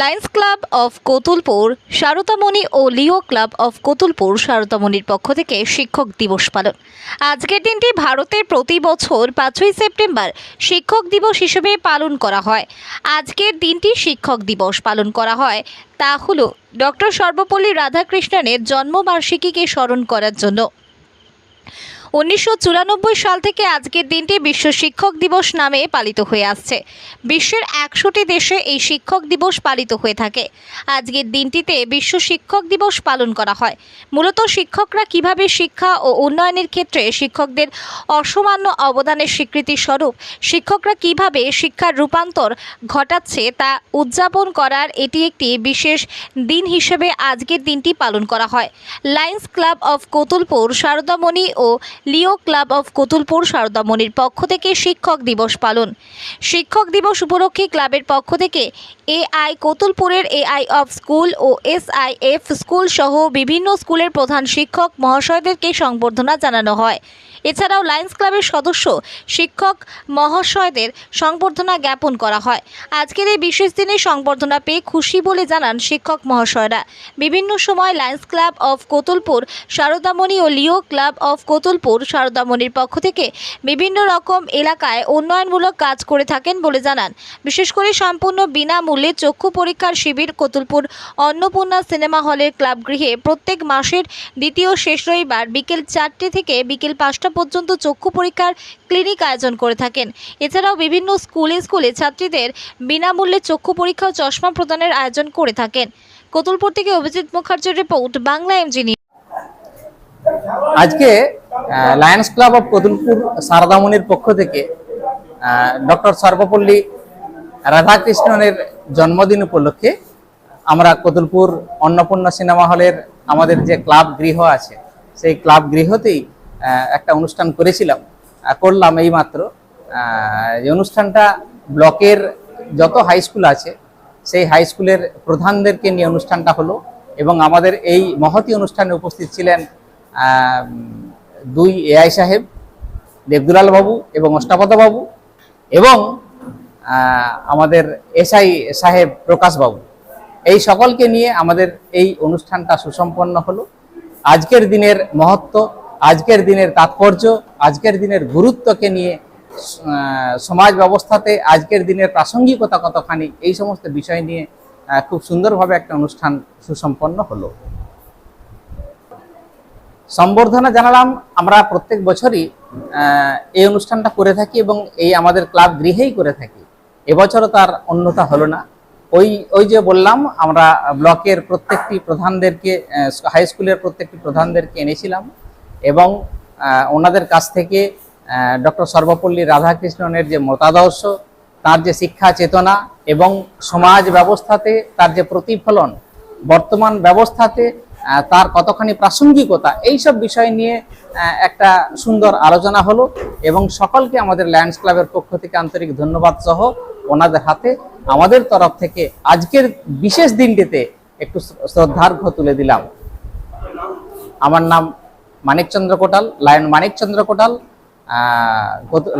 Lions Club of Kotulpur Saradamani O Leo club of Kotulpur সারদামণির পক্ষ থেকে শিক্ষক দিবস পালন। আজকের দিনটি ভারতের প্রতি বছর পাঁচই সেপ্টেম্বর শিক্ষক দিবস হিসেবে পালন করা হয়। আজকের দিনটি শিক্ষক দিবস পালন করা হয়। তা হল, ডক্টর সর্বপল্লী রাধাকৃষ্ণনের জন্মবার্ষিকীকে স্মরণ করার জন্য। উনিশশো চুরানব্বই সাল থেকে আজকের দিনটি বিশ্ব শিক্ষক দিবস নামে পালিত হয়ে আসছে। বিশ্বের একশোটি দেশে এই শিক্ষক দিবস পালিত হয়ে থাকে। আজকের দিনটিতে বিশ্ব শিক্ষক দিবস পালন করা হয়। মূলত শিক্ষকরা কীভাবে শিক্ষা ও উন্নয়নের ক্ষেত্রে শিক্ষকদের অসামান্য অবদানের স্বীকৃতি স্বরূপ শিক্ষকরা কীভাবে শিক্ষার রূপান্তর ঘটাচ্ছে তা উদযাপন করার এটি একটি বিশেষ দিন হিসেবে আজকের দিনটি পালন করা হয়। Lions Club of Kotulpur, Saradamani O Leo club of Kotulpur সারদামণির পক্ষ থেকে শিক্ষক দিবস পালন। শিক্ষক দিবস উপলক্ষে ক্লাবের পক্ষ থেকে এআই কতুলপুরের এআই অফ স্কুল ও এসআইএফ স্কুল সহ বিভিন্ন স্কুলের প্রধান শিক্ষক মহাশয়দেরকে সংবর্ধনা জানানো হয়। এছাড়াও লায়ন্স ক্লাবের সদস্য শিক্ষক মহাশয়দের সংবর্ধনা জ্ঞাপন করা হয়। আজকের এই বিশেষ দিনে সংবর্ধনা পেয়ে খুশি বলে জানান শিক্ষক মহাশয়রা। বিভিন্ন সময় Lions Club of Kotulpur Saradamani O Leo club of Kotulpur সারদামণির পক্ষ থেকে বিভিন্ন রকম এলাকায় উন্নয়নমূলক কাজ করে থাকেন বলে জানান। বিশেষ করে সম্পূর্ণ বিনামূল্যে চক্ষু পরীক্ষার শিবির কোতুলপুর অন্নপূর্ণা সিনেমা হলের ক্লাব গৃহে প্রত্যেক মাসের দ্বিতীয় শেষ রবিবার বিকেল চারটে থেকে বিকেল পাঁচটা পর্যন্ত চক্ষু পরীক্ষার ক্লিনিক আয়োজন করে থাকেন। এছাড়াও বিভিন্ন স্কুলে স্কুলে ছাত্রীদের বিনামূল্যে চক্ষু পরীক্ষা ও চশমা প্রদানের আয়োজন করে থাকেন। কোতুলপুর থেকে অভিজিৎ মুখার্জির রিপোর্ট, বাংলা এমজি আজকে লায়ন্স ক্লাব অফ কদুলপুর সারদামণির পক্ষ থেকে ডক্টর সর্বপল্লী রাধাকৃষ্ণনের জন্মদিন উপলক্ষে আমরা কদুলপুর অন্নপূর্ণা সিনেমা হলের আমাদের যে ক্লাব গৃহ আছে, সেই ক্লাব গৃহতেই একটা অনুষ্ঠান করেছিলাম করলাম এই মাত্র এই অনুষ্ঠানটা ব্লকের যত হাই স্কুল আছে, সেই হাই স্কুলের প্রধানদেরকে নিয়ে অনুষ্ঠানটা হলো এবং আমাদের এই মহতি অনুষ্ঠানে উপস্থিত ছিলেন দুই এআই সাহেব, দেবদুলাল বাবু এবং অষ্টাপদ বাবু এবং আমাদের এসআই সাহেব প্রকাশ বাবু। এই সকলকে নিয়ে আমাদের এই অনুষ্ঠানটা সুসম্পন্ন হলো। আজকের দিনের মহত্ব আজকের দিনের তাৎপর্য, আজকের দিনের গুরুত্বকে নিয়ে সমাজ ব্যবস্থাতে আজকের দিনের প্রাসঙ্গিকতা কতখানি, এই সমস্ত বিষয় নিয়ে খুব সুন্দরভাবে একটা অনুষ্ঠান সুসম্পন্ন হলো। সম্বর্ধনা জানালাম, আমরা প্রত্যেক বছরই এই অনুষ্ঠানটা করে থাকি এবং এই আমাদের ক্লাব গৃহেই করে থাকি। এবছরও তার অন্যতা হলো না। ওই ওই যে বললাম, আমরা ব্লকের প্রত্যেকটি প্রধানদেরকে হাই স্কুলের প্রত্যেকটি প্রধানদেরকে এনেছিলাম। এবং ওনাদের কাছ থেকে ডক্টর সর্বপল্লী রাধাকৃষ্ণনের যে মতাদর্শ, তার যে শিক্ষা চেতনা এবং সমাজ ব্যবস্থাতে তার যে প্রতিফলন, বর্তমান ব্যবস্থাতে তার কতখানি প্রাসঙ্গিকতা এই সব বিষয় নিয়ে একটা সুন্দর আলোচনা হলো এবং সকলকে আমাদের লায়ন্স ক্লাবের পক্ষ থেকে আন্তরিক ধন্যবাদ সহ ওনাদের হাতে আমাদের তরফ থেকে আজকের বিশেষ দিনটিতে একটু শ্রদ্ধার্ঘ তুলে দিলাম। আমার নাম Manikchandra Kotal Lion Manikchandra Kotal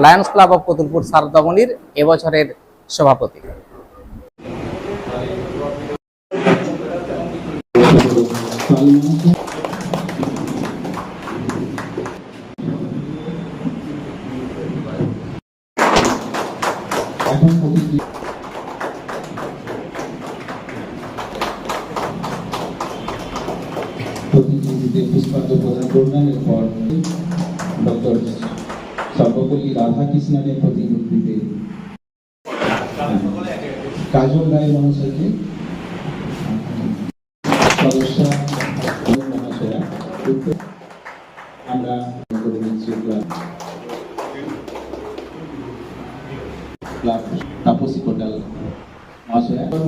Lions Club of Kotulpur সারদমনির এবছরের সভাপতি। এখন প্রতিনিধিতে পুষ্পাঞ্জ প্রদান করবেন এরপর ডক্টর সর্বপল্লী রাধাকৃষ্ণনের প্রতিমূর্তিতে কাজল রায় মহাশয়কে মহাশয়া আমরা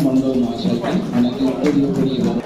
মন্ডল মহাশয়কে ওনাকে উত্তরীয় করি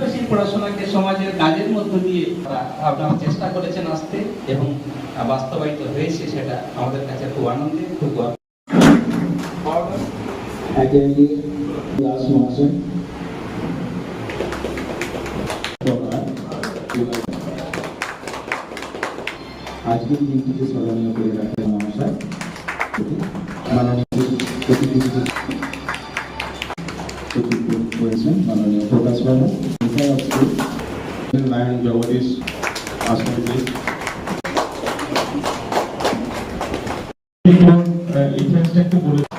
পড়াশোনাকে সমাজের কাজের মধ্য দিয়ে আপনারা চেষ্টা করেছেন আসতে এবং বাস্তবায়িত হয়েছে সেটা আমাদের কাছে খুব আনন্দের, খুব গর্ব। আজকের দিনটিকে স্মরণীয় করে রাখেন করেছেন মাননীয় প্রকাশ বাবু। লায়ন জগদীশ আসনটি ইতিহাসটা একটু বলে